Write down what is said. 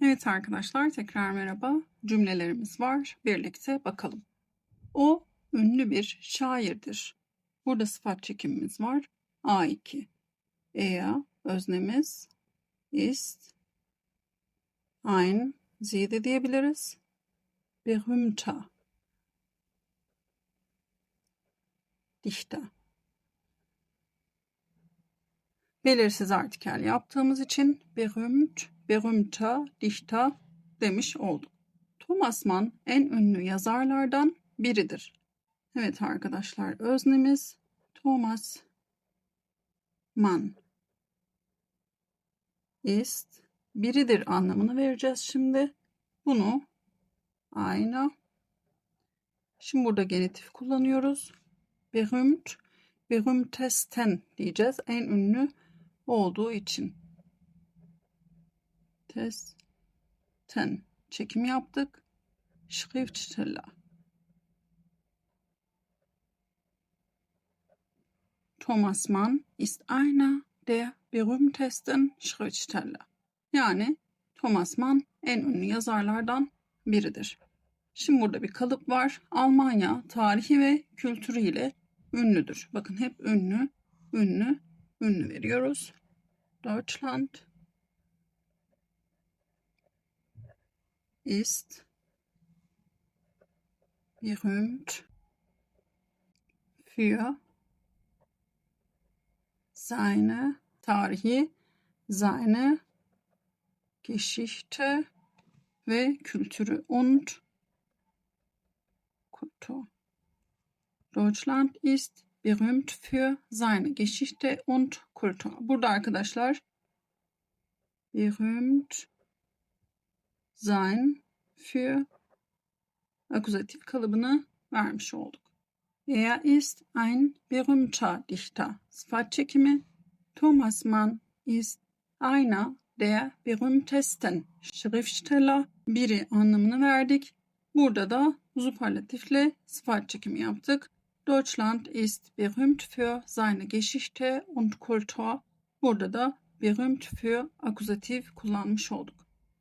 Evet arkadaşlar tekrar merhaba. Cümlelerimiz var. Birlikte bakalım. O ünlü bir şairdir. Burada sıfat çekimimiz var. A2. Er öznemiz ist ein sie de diyebiliriz. Berühmter Dichter. Belirsiz artikel yaptığımız için berühmt, berühmter, dichter demiş olduk. Thomas Mann en ünlü yazarlardan biridir. Evet arkadaşlar öznemiz Thomas Mann ist biridir anlamını vereceğiz şimdi. Bunu ayna Şimdi burada genitif kullanıyoruz. Berühmt, berühmtesten diyeceğiz. En ünlü olduğu için. Testen çekim yaptık. Schriftsteller. Thomas Mann ist einer der berühmtesten Schriftsteller. Yani Thomas Mann en ünlü yazarlardan biridir. Şimdi burada bir kalıp var. Almanya tarihi ve kültürüyle ünlüdür. Bakın hep ünlü, ünlü, ünlü veriyoruz. Deutschland ist berühmt für seine tarihi, seine Geschichte ve kültürü und Kultur. Deutschland ist berühmt für seine Geschichte und Kultur. Burada arkadaşlar berühmt sein für akuzatif kalıbını vermiş olduk. Er ist ein berühmter Dichter. Sıfat çekimi Thomas Mann ist einer der berühmtesten Schriftsteller. Biri anlamını verdik. Burada da superlatifle sıfat çekimi yaptık. Deutschland ist berühmt für seine Geschichte und Kultur. Burada da berühmt für akuzatif kullanmış olduk.